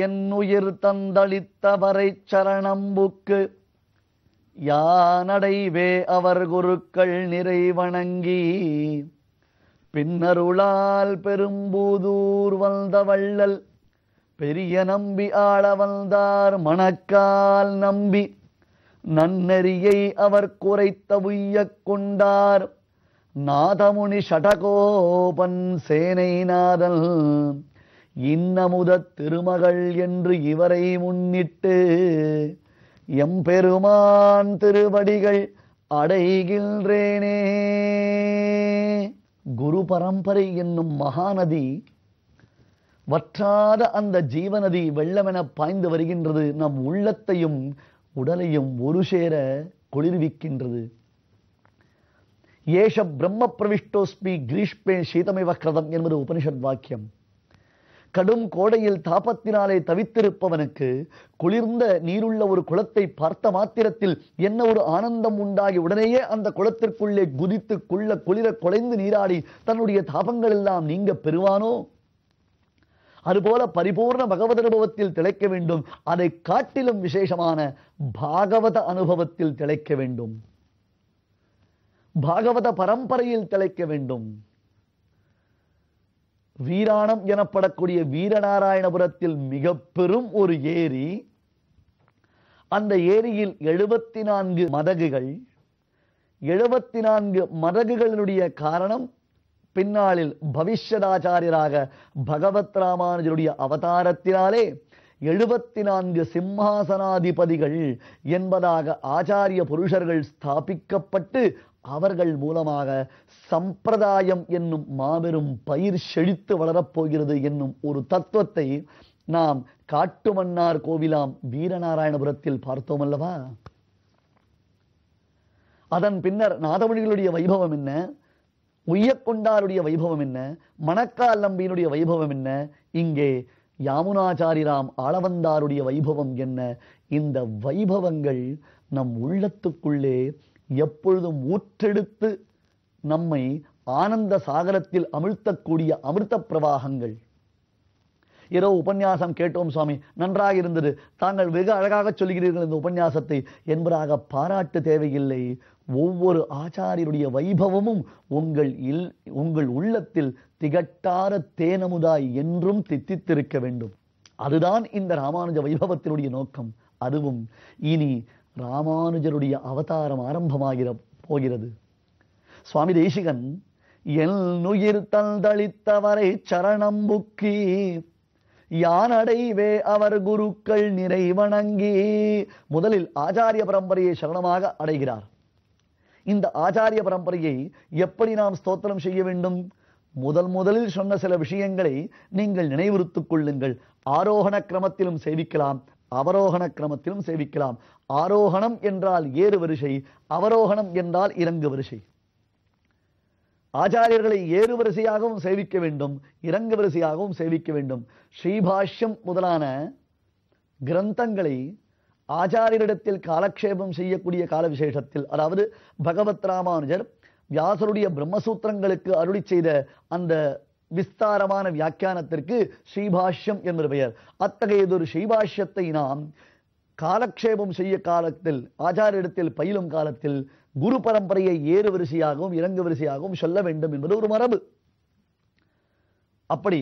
என்னுயிர் தந்தளித்தவரை சரணம்புக்கு. யானடைவே அவர் குருக்கள் நிறை வணங்கி பின்னருளால் பெரும்பூதூர் வந்த வள்ளல் பெரிய நம்பி ஆள வந்தார் மணக்கால் நம்பி. நன்னெறியை அவர் குறைத்த உய்யக் கொண்டார். நாதமுனி ஷடகோபன் சேனை நாதல் இன்னமுத திருமகள் என்று இவரை முன்னிட்டு எம்பெருமான் திருவடிகள் அடைகின்றேனே. குரு பரம்பரை என்னும் மகாநதி வற்றாத அந்த ஜீவநதி வெள்ளமென பாய்ந்து வருகின்றது நம் உள்ளத்தையும் உடலையும் ஒரு சேர குளிர்விக்கின்றது. ஏஷ பிரம்ம பிரவிஷ்டோஸ்மி கிரீஷ்மே சீதமிவ கிரதம் என்பது உபனிஷத் வாக்கியம். கடும் கோடையில் தாபத்தினாலே தவித்திருப்பவனுக்கு குளிர்ந்த நீருள்ள ஒரு குளத்தை பார்த்த மாத்திரத்தில் என்ன ஒரு ஆனந்தம் உண்டாகி உடனேயே அந்த குளத்திற்குள்ளே குதித்து குள்ள குளிர குலைந்து நீராடி தன்னுடைய தாபங்கள் எல்லாம் நீங்க பெறுவானோ? அதுபோல பரிபூர்ண பகவத் அனுபவத்தில் திளைக்க வேண்டும். அதை காட்டிலும் விசேஷமான பாகவத அனுபவத்தில் திளைக்க வேண்டும். பாகவத பரம்பரையில் திளைக்க வேண்டும். வீராணம் எனப்படக்கூடிய வீரநாராயணபுரத்தில் மிக பெரும் ஒரு ஏரி. அந்த ஏரியில் எழுபத்தி நான்கு மதகுகள். எழுபத்தி நான்கு மதகுகளினுடைய காரணம் பின்னாளில் பவிஷ்யதாச்சாரியராக பகவத் ராமானுஜருடைய அவதாரத்தினாலே எழுபத்தி நான்கு சிம்மாசனாதிபதிகள் என்பதாக ஆச்சாரிய புருஷர்கள் ஸ்தாபிக்கப்பட்டு அவர்கள் மூலமாக சம்பிரதாயம் என்னும் மாபெரும் பயிர் செழித்து வளரப்போகிறது என்னும் ஒரு தத்துவத்தை நாம் காட்டுமன்னார் கோவிலாம் வீரநாராயணபுரத்தில் பார்த்தோம் அல்லவா? அதன் பின்னர் நாதமணிகளுடைய வைபவம் என்ன? உய்யக்கொண்டாருடைய வைபவம் என்ன? மணக்கால் நம்பியினுடைய வைபவம் என்ன? இங்கே யாமுனாச்சாரிராம் ஆளவந்தாருடைய வைபவம் என்ன? இந்த வைபவங்கள் நம் உள்ளத்துக்குள்ளே எப்பொழுதும் ஊற்றெடுத்து நம்மை ஆனந்த சாகரத்தில் அமிழ்த்தக்கூடிய அமிர்த பிரவாகங்கள். ஏதோ உபன்யாசம் கேட்டோம் சுவாமி நன்றாக இருந்தது. தாங்கள் வெகு அழகாக சொல்கிறீர்கள் இந்த உபன்யாசத்தை. என்பதாக பாராட்டு தேவையில்லை. ஒவ்வொரு ஆச்சாரியருடைய வைபவமும் உங்கள் இல் உங்கள் உள்ளத்தில் திகட்டார தேனமுதாய் என்றும் தித்தித்திருக்க வேண்டும். அதுதான் இந்த ராமானுஜ வைபவத்தினுடைய நோக்கம். அதுவும் இனி ராமானுஜருடைய அவதாரம் ஆரம்பமாகிற போகிறது. சுவாமி தேசிகன் என் உயிர் தந்தளித்தவரை சரணம் புக்கி. யான் அடைவே அவர் குருக்கள் நிறை வணங்கி. முதலில் ஆச்சாரிய பரம்பரையை சரணமாக அடைகிறார். இந்த ஆச்சாரிய பரம்பரையை எப்படி நாம் ஸ்தோத்திரம் செய்ய வேண்டும்? முதல் முதலில் சொன்ன சில விஷயங்களை நீங்கள் நினைவுறுத்துக் கொள்ளுங்கள். ஆரோகண கிரமத்திலும் சேவிக்கலாம். அவரோகண கிரமத்திலும் சேவிக்கலாம். ஆரோகணம் என்றால் ஏறு வரிசை அவரோகணம் என்றால் இறங்கு வரிசை. ஆச்சாரியர்களை ஏறு வரிசையாகவும் சேவிக்க வேண்டும் இறங்கு வரிசையாகவும் சேவிக்க வேண்டும். ஸ்ரீபாஷ்யம் முதலான கிரந்தங்களை ஆச்சாரியரிடத்தில் காலக்ஷேபம் செய்யக்கூடிய கால விசேஷத்தில் அதாவது பகவத் ராமானுஜர் வியாசருடைய பிரம்மசூத்திரங்களுக்கு அருளி செய்த அந்த விஸ்தாரமான வியாக்கியானத்திற்கு ஸ்ரீபாஷ்யம் என்ற பெயர். அத்தகையதொரு ஸ்ரீபாஷ்யத்தை நாம் காலக்ஷேபம் செய்ய காலத்தில் ஆச்சாரியிடத்தில் பயிலும் காலத்தில் குரு பரம்பரையை ஏறு வரிசையாகவும் இறங்கு வரிசையாகவும் சொல்ல வேண்டும் என்பது ஒரு மரபு. அப்படி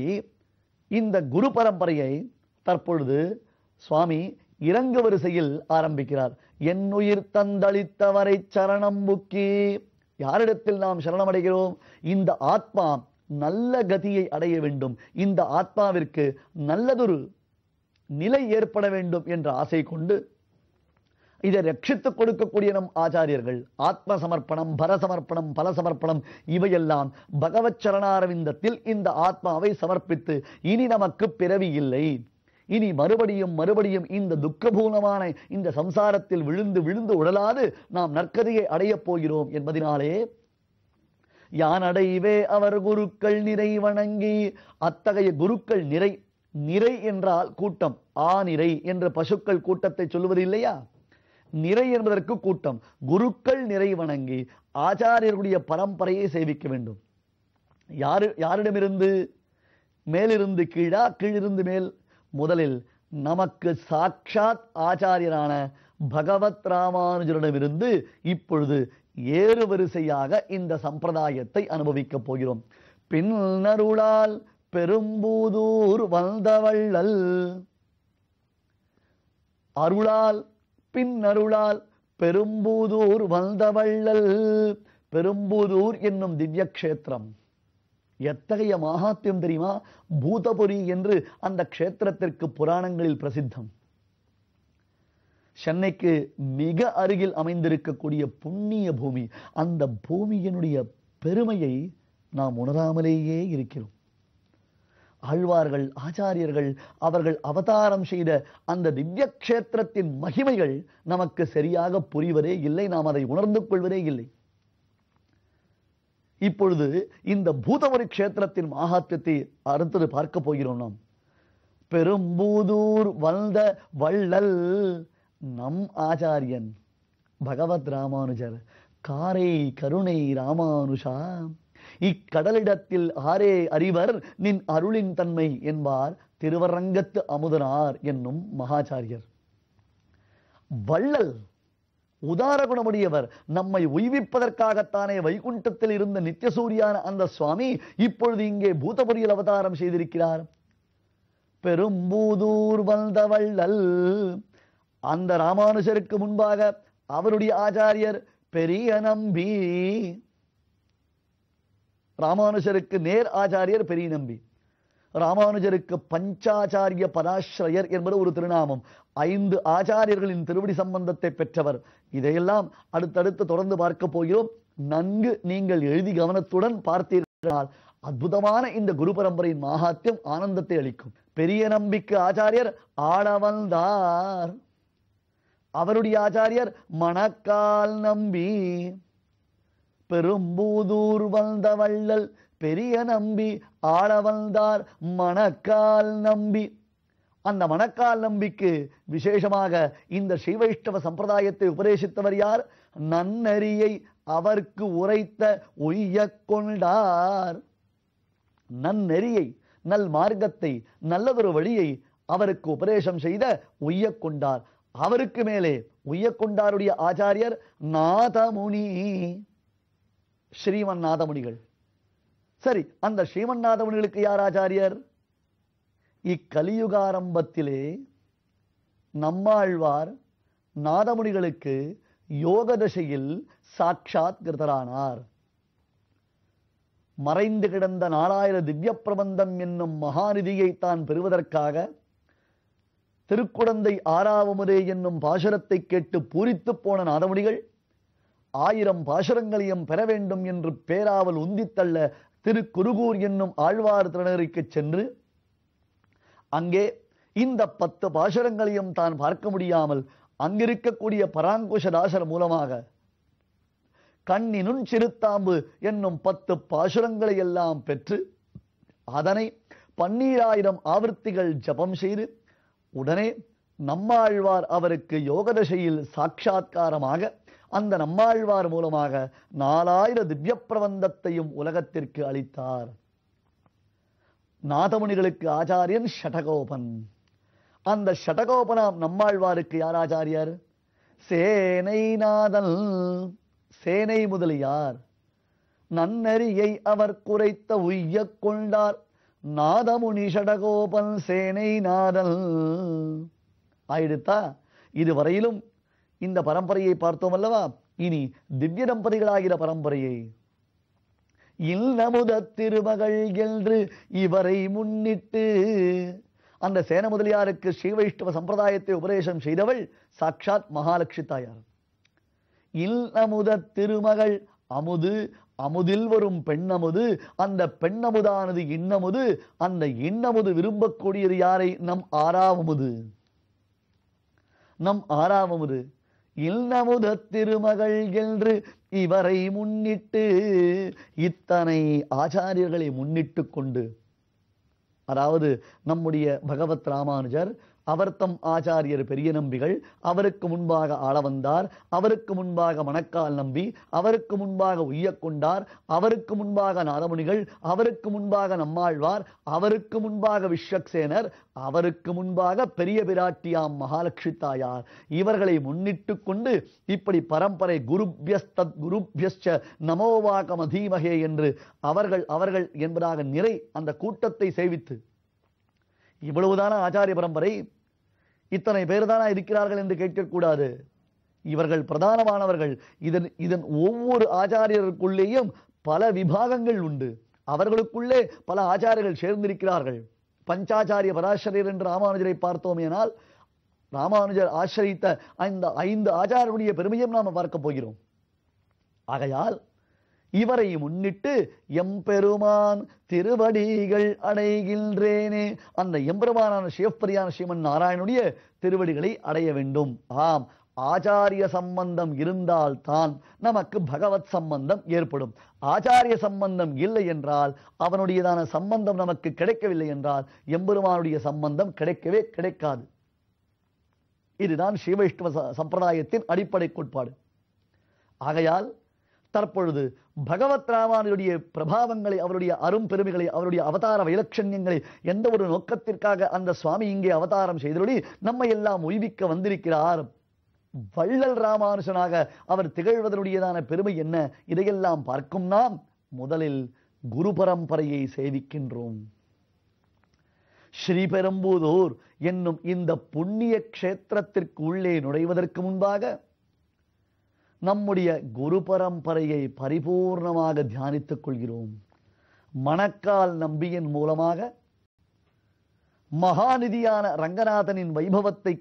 இந்த குரு பரம்பரையை தற்பொழுது சுவாமி இறங்கு வரிசையில் ஆரம்பிக்கிறார். என் உயிர் தந்தளித்தவரை சரணம் புக்கி. யாரிடத்தில் நாம் சரணமடைகிறோம் இந்த ஆத்மா நல்ல கதியை அடைய வேண்டும். இந்த ஆத்மாவிற்கு நல்லதொரு நிலை ஏற்பட வேண்டும் என்ற ஆசை கொண்டு இதை ரட்சித்துக் கொடுக்கக்கூடிய நம் ஆச்சாரியர்கள் ஆத்ம சமர்ப்பணம் பரசமர்ப்பணம் பல சமர்ப்பணம் இவையெல்லாம் பகவத் சரணாரவிந்தத்தில் இந்த ஆத்மாவை சமர்ப்பித்து இனி நமக்கு பிறவி இல்லை. இனி மறுபடியும் மறுபடியும் இந்த துக்கபூனமான இந்த சம்சாரத்தில் விழுந்து விழுந்து உடலாது நாம் நற்கதியை அடையப் போகிறோம் என்பதினாலே யான் அடைவே அவர் குருக்கள் நிறை வணங்கி அத்தகைய குருக்கள் நிறை நிறை என்றால் கூட்டம். ஆ நிறை என்ற பசுக்கள் கூட்டத்தை சொல்லுவது இல்லையா? நிறை என்பதற்கு கூட்டம். குருக்கள் நிறை வணங்கி ஆச்சாரியர்களுடைய பரம்பரையை சேவிக்க வேண்டும். யாரு யாரிடமிருந்து? மேலிருந்து கீழா கீழிருந்து மேல்? முதலில் நமக்கு சாட்சாத் ஆச்சாரியரான பகவத் ராமானுஜரிடமிருந்து இப்பொழுது ஏறு வரிசையாக இந்த சம்பிரதாயத்தை அனுபவிக்கப் போகிறோம். பின்னருளால் பெரும்பூதூர் வந்தவள்ளல். அருளால் பின்னருளால் பெரும்பூதூர் வந்தவள்ளல். பெரும்பூதூர் என்னும் திவ்ய கஷேத்திரம் எத்தகைய மகாத்தியம் தெரியுமா? பூதபுரி என்று அந்த க்ஷேத்திரத்திற்கு புராணங்களில் பிரசித்தம். சென்னைக்கு மிக அருகில் அமைந்திருக்கக்கூடிய புண்ணிய பூமி அந்த பூமியினுடைய பெருமையை நாம் உணராமலேயே இருக்கிறோம். ஆழ்வார்கள் ஆச்சாரியர்கள் அவர்கள் அவதாரம் செய்த அந்த திவ்ய கஷேத்திரத்தின் மகிமைகள் நமக்கு சரியாக புரிவதே இல்லை நாம் அதை உணர்ந்து கொள்வதே இல்லை. இப்பொழுது இந்த பூதமரி கஷேத்திரத்தின் மகாத்மியத்தை அடுத்தது பார்க்க போகிறோம் நாம். பெரும்பூதூர் வந்த வள்ளல் நம் ஆச்சாரியன் பகவத் ராமானுஜர் காரை கருணை ராமானுஷா. இக்கடலிடத்தில் ஆரே அறிவர் நின் அருளின் தன்மை என்பார் திருவரங்கத்து அமுதனார் என்னும் மகாச்சாரியர். வள்ளல் உதார குணமுடையவர் நம்மை உய்விப்பதற்காகத்தானே வைகுண்டத்தில் இருந்த நித்தியசூரியான அந்த சுவாமி இப்பொழுது இங்கே பூதபுரியில் அவதாரம் செய்திருக்கிறார். பெரும்பூதூர் வந்த வள்ளல் அந்த ராமானுஜருக்கு முன்பாக அவருடைய ஆச்சாரியர் பெரிய நம்பி. ராமானுஜருக்கு நேர் ஆச்சாரியர் பெரிய நம்பி. ராமானுஜருக்கு பஞ்சாச்சாரிய பராஸ்ரயர் என்பது ஒரு திருநாமம். ஐந்து ஆச்சாரியர்களின் திருவடி சம்பந்தத்தை பெற்றவர். இதையெல்லாம் அடுத்தடுத்து தொடர்ந்து பார்க்க போகிறோம். நன்கு நீங்கள் எழுதி கவனத்துடன் பார்த்தீர்களால் அற்புதமான இந்த குரு பரம்பரையின் மகாத்தியம் ஆனந்தத்தை அளிக்கும். பெரிய நம்பிக்கை ஆச்சாரியர் ஆடவந்தார். அவருடைய ஆச்சாரியர் மணக்கால் நம்பி பெரும்பூதூர் வந்த வள்ளல் பெரிய நம்பி ஆள வந்தார் மணக்கால் நம்பி. அந்த மணக்கால் நம்பிக்கு விசேஷமாக இந்த ஸ்ரீவைஷ்ணவ சம்பிரதாயத்தை உபதேசித்தவர் யார்? நன்னறியை அவர்க்கு உரைத்த ஒய்ய கொண்டார். நன்னெறியை நல் மார்க்கத்தை நல்லதொரு வழியை அவருக்கு உபதேசம் செய்த ஒய்ய கொண்டார். அவருக்கு மேலே உய்யக்கொண்டாருடைய ஆச்சாரியர் நாதமுனி. ஸ்ரீமன் நாதமுனிகள் சரி அந்த ஸ்ரீமன் நாதமுனிகளுக்கு யார் ஆச்சாரியர்? இக்கலியுகாரம்பத்திலே நம்மாழ்வார் நாதமுனிகளுக்கு யோக தசையில் சாட்சாத் கிருதரானார். மறைந்து கிடந்த நாலாயிர திவ்ய பிரபந்தம் என்னும் மகாநிதியை தான் பெறுவதற்காக திருக்குடந்தை ஆறாவமுதே என்னும் பாசுரத்தை கேட்டு பூரித்து போன நாதமுடிகள் ஆயிரம் பாசுரங்களையும் பெற வேண்டும் என்று பேராவல் உந்தித்தள்ள திருக்குருகூர் என்னும் ஆழ்வார் திருநகருக்கு சென்று அங்கே இந்த பத்து பாசுரங்களையும் தான் பார்க்க முடியாமல் அங்கிருக்கக்கூடிய பராங்குஷதாசர் மூலமாக கண்ணினும் சிறுத்தாம்பு என்னும் பத்து பாசுரங்களை எல்லாம் பெற்று அதனை பன்னீராயிரம் ஆவர்த்திகள் ஜபம் செய்து உடனே நம்மாழ்வார் அவருக்கு யோகதசையில் சாட்சா்காரமாக அந்த நம்மாழ்வார் மூலமாக நாலாயிர திவ்ய பிரபந்தத்தையும் உலகத்திற்கு அளித்தார். நாதமுனிகளுக்கு ஆச்சாரியன் ஷடகோபன். அந்த ஷடகோபனாம் நம்மாழ்வாருக்கு யார் ஆச்சாரியார்? சேனை நாதன் சேனை முதலியார். நன்னறியை அவர் குறைத்த உய்ய கொண்டார். நாதமுனி ஷடகோபன் சேனை நாதல். ஆயிடுத்தா? இதுவரையிலும் இந்த பரம்பரையை பார்த்தோம் அல்லவா? இனி திவ்ய தம்பதிகளாகிற பரம்பரையை. இல்லமுத திருமகள் என்று இவரை முன்னிட்டு அந்த சேன முதலியாருக்கு ஸ்ரீவைஷ்ணவ சம்பிரதாயத்தை உபதேசம் செய்தவள் சாட்சாத் மகாலட்சுமி தாயார். இல்லமுத திருமகள் அமுது அமுதில் வரும் பெண்ணமுது அந்த பெண்ணமுதானது இன்னமுது அந்த இன்னமுது விரும்பக்கூடியது யாரை? நம் ஆறாவமுது. நம் ஆறாவமுது. இன்னமுத திருமகள் என்று இவரை முன்னிட்டு இத்தனை ஆச்சாரியர்களை முன்னிட்டு கொண்டு அதாவது நம்முடைய பகவத் ராமானுஜர் அவர்தம் ஆச்சாரியர் பெரிய நம்பிகள் அவருக்கு முன்பாக ஆள வந்தார் அவருக்கு முன்பாக மணக்கால் நம்பி அவருக்கு முன்பாக உய்யக் கொண்டார் அவருக்கு முன்பாக நாரமுனிகள் அவருக்கு முன்பாக நம்மாழ்வார் அவருக்கு முன்பாக விஸ்வக்சேனர் அவருக்கு முன்பாக பெரிய பிராட்டியாம் மகாலட்சுமி தாயார். இவர்களை முன்னிட்டு கொண்டு இப்படி பரம்பரை குருபியஸ்தத் குருபியஸ்ட நமோவாக மதீமகே என்று அவர்கள் அவர்கள் என்பதாக நிறை அந்த கூட்டத்தை சேவித்து. இவ்வளவுதான ஆச்சாரிய பரம்பரை இத்தனை பேர் தானா இருக்கிறார்கள் என்று கேட்கக்கூடாது. இவர்கள் பிரதானமானவர்கள். இதன் இதன் ஒவ்வொரு ஆச்சாரியருக்குள்ளேயும் பல விபாகங்கள் உண்டு. அவர்களுக்குள்ளே பல ஆச்சாரியர்கள் சேர்ந்திருக்கிறார்கள். பஞ்சாச்சாரிய பராசரியர் என்று ராமானுஜரை பார்த்தோமேனால் ராமானுஜர் ஆசிரித்த அந்த ஐந்து ஆச்சாரனுடைய பெருமையும் நாம் பார்க்க போகிறோம். ஆகையால் இவரை முன்னிட்டு எம்பெருமான் திருவடிகள் அடைகின்றேனே. அந்த எம்பெருமானான சிவப்பரியான ஸ்ரீமன் நாராயணுடைய திருவடிகளை அடைய வேண்டும். ஆம் ஆச்சாரிய சம்பந்தம் இருந்தால் தான் நமக்கு பகவத் சம்பந்தம் ஏற்படும். ஆச்சாரிய சம்பந்தம் இல்லை என்றால் அவனுடையதான சம்பந்தம் நமக்கு கிடைக்கவில்லை என்றால் எம்பெருமானுடைய சம்பந்தம் கிடைக்கவே கிடைக்காது. இதுதான் ஸ்ரீவைஷ்ணவ ச- சம்பிரதாயத்தின் அடிப்படை கோட்பாடு. ஆகையால் தற்பொழுது பகவத் ராமானுடைய பிரபாவங்களை அவருடைய அரும் பெருமைகளை அவருடைய அவதார வைலட்சண்யங்களை எந்த ஒரு நோக்கத்திற்காக அந்த சுவாமி இங்கே அவதாரம் செய்தபடி நம்மை எல்லாம் உய்விக்க வந்திருக்கிறார். வள்ளல் ராமானுஜனாக அவர் திகழ்வதனுடையதான பெருமை என்ன? இதையெல்லாம் பார்க்கும் நாம் முதலில் குரு பரம்பரையை சேவிக்கின்றோம். ஸ்ரீபெரும்புதூர் என்னும் இந்த புண்ணிய க்ஷேத்திரத்திற்கு உள்ளே நுழைவதற்கு முன்பாக நம்முடைய குரு பரம்பரையை பரிபூர்ணமாக தியானித்துக் கொள்கிறோம். மணக்கால் நம்பியின் மூலமாக மகாநிதியான ரங்கநாதனின் வைபவத்தை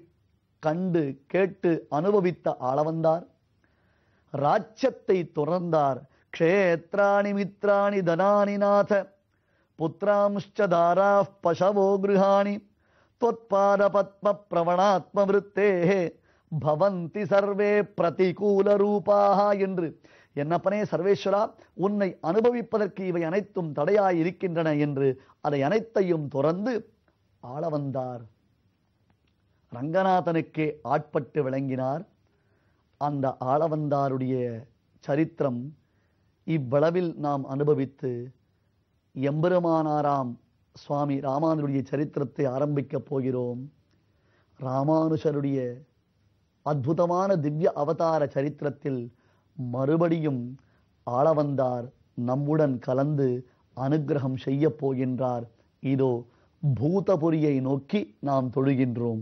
கண்டு கேட்டு அனுபவித்த ஆளவந்தார். ராட்சத்தை துறந்தார். க்ஷேத்ராணி மித்ராணி தனானி நாத புத்திராம்ச்ச தாரா பசவோ கிருஹாணி தொத்பாத பத்ம பிரவணாத்ம பவந்தி சர்வே பிரதிகூல ரூபாக என்று. என்னப்பனே சர்வேஸ்வரா உன்னை அனுபவிப்பதற்கு இவை அனைத்தும் தடையாய் இருக்கின்றன என்று அதை அனைத்தையும் துறந்து ஆள வந்தார். ரங்கநாதனுக்கே ஆட்பட்டு விளங்கினார். அந்த ஆளவந்தாருடைய சரித்திரம் இவ்வளவில் நாம் அனுபவித்து எம்பெருமானாராம் சுவாமி ராமானுடைய சரித்திரத்தை ஆரம்பிக்கப் போகிறோம். ராமானுஷருடைய அற்புதமான திவ்ய அவதார சரித்திரத்தில் மறுபடியும் ஆளவந்தார் நம்முடன் கலந்து அனுக்கிரகம் செய்யப் போகின்றார். இதோ பூதபுரியை நோக்கி நாம் தொழுகின்றோம்.